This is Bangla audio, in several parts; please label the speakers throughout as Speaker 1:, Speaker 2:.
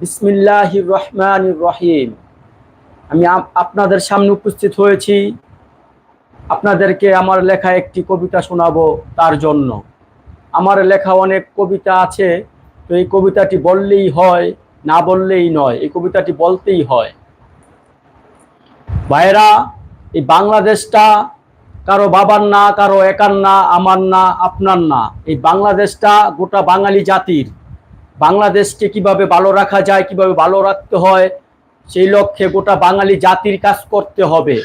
Speaker 1: বিসমিল্লাহ রহমান রহিম। আমি আপনাদের সামনে উপস্থিত হয়েছি। আপনাদেরকে আমার লেখা একটি কবিতা শোনাবো তার জন্য। আমার লেখা অনেক কবিতা আছে, তো এই কবিতাটি বললেই হয়, না বললেই নয়, এই কবিতাটি বলতেই হয়। ভাইরা এই বাংলাদেশটা কারও বাবার না, কারও একার না, আমার না, আপনার না। এই বাংলাদেশটা গোটা বাঙালি জাতির বাংলাদেশকে কীভাবে ভালো রাখা যায়, কীভাবে ভালো রাখতে হয়, সেই লক্ষ্যে গোটা বাঙালি জাতির কাজ করতে হবে।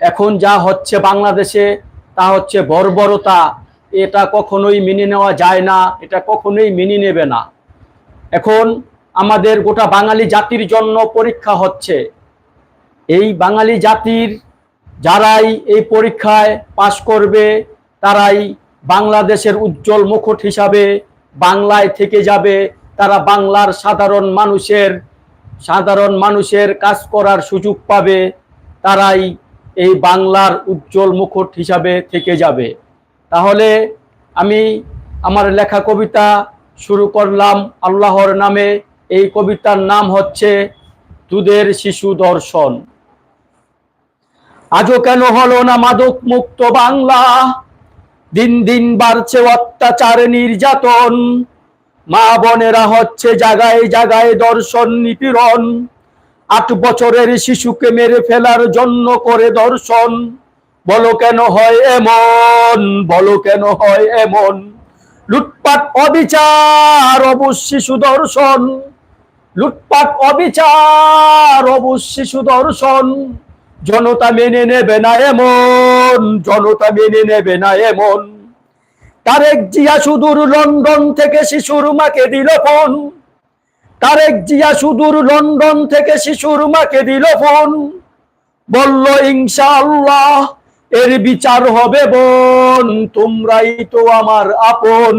Speaker 1: এখন যা হচ্ছে বাংলাদেশে, তা হচ্ছে বর্বরতা। এটা কখনোই মেনে নেওয়া যায় না, এটা কখনোই মেনে নেবে না। এখন আমাদের গোটা বাঙালি জাতির জন্য পরীক্ষা হচ্ছে। এই বাঙালি জাতির যারাই এই পরীক্ষায় পাশ করবে, তারাই বাংলাদেশের উজ্জ্বল মুকুট হিসাবে বাংলায় থেকে যাবে, তারা বাংলার সাধারণ মানুষের সাধারণ মানুষের কাজ করার সুযোগ পাবে, তারাই এই বাংলার উজ্জ্বল মুকুট হিসাবে থেকে যাবে। তাহলে আমি আমার লেখা কবিতা শুরু করলাম আল্লাহর নামে। এই কবিতার নাম হচ্ছে দুধের শিশু দর্শন। আজও কেন হলো না মাদক মুক্ত বাংলা? দিন দিন বাড়ছে অত্যাচার নির্যাতন। মা বোনেরা হচ্ছে জাগায় জাগায় দর্শন নিপীড়ন। আট বছরের শিশুকে মেরে ফেলার জন্য করে দর্শন। বলো কেন হয় এমন? বলো কেন হয় এমন? লুটপাট, অবিচার অবুজ শিশু দর্শন। লুটপাট, অবিচার অবুজ শিশু দর্শন। জনতা মেনে নেবে না এমন, জনতা মেনে নেবে না এমন। তারেক জিয়া সুদূর লন্ডন থেকে শিশুর মাকে দিল ফোন। তারেক জিয়া সুদূর লন্ডন থেকে শিশুর মাকে দিল ফোন। বলল, ইনশাআল্লাহ, এর বিচার হবে বোন, তোমরাই তো আমার আপন,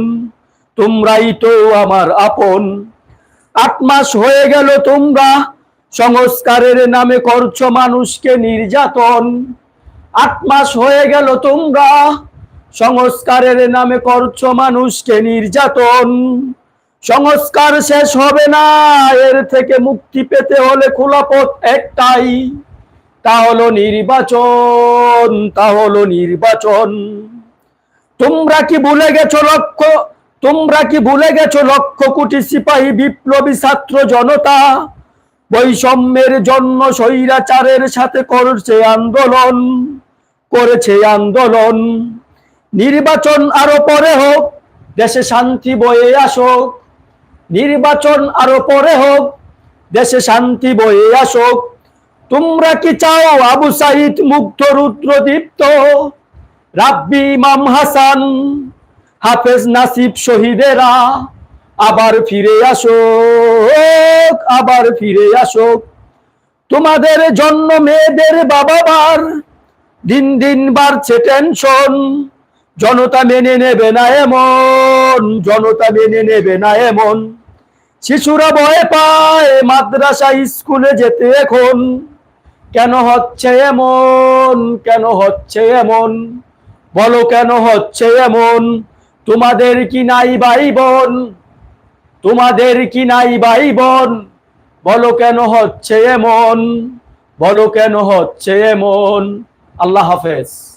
Speaker 1: তোমরাই তো আমার আপন। আট মাস হয়ে গেল তোমরা সংস্কারের নামে করছ মানুষকে নির্যাতন। আট মাস হয়ে গেল তোমরা। সংস্কারের নামে করছ মানুষকে নির্যাতন। সংস্কার শেষ হবে না। এর থেকে মুক্তি পেতে হলে খোলা পথ একটাই। তা হলো নির্বাচন, তা হলো নির্বাচন। তোমরা কি ভুলে গেছো লক্ষ্য তোমরা কি ভুলে গেছো লক্ষ কোটি সিপাহী বিপ্লবী ছাত্র জনতা? বৈষম্যের জন্য স্বৈরাচারের সাথে করছে আন্দোলন, করেছে আন্দোলন। নির্বাচন আরও পরে হোক, দেশে শান্তি বয়ে আসুক। নির্বাচন আরও পরে হোক, দেশে শান্তি বয়ে আসুক। তোমরা কি চাও আবু সাইদ মুগ্ধ রুদ্রদীপ্ত? রাব্বি ইমাম হাসান, হাফেজ নাসিব শহীদেরা। আবার ফিরে আসুক আবার ফিরে আসুক তোমাদের জন্য মেয়েদের বাবাবার দিন দিন বাড়ছে টেনশন জনতা মেনে নেবে না এমন, জনতা মেনে নেবে না এমন। শিশুরা ভয় পায় মাদ্রাসা, স্কুলে যেতে এখন। কেন হচ্ছে এমন, কেন হচ্ছে এমন? বলো কেন হচ্ছে এমন? তোমাদের কি নাই ভাই বোন তোমাদের কি নাই ভাই বোন? বলো কেন হচ্ছে এমন? বলো কেন হচ্ছে এমন? আল্লাহ হাফেজ।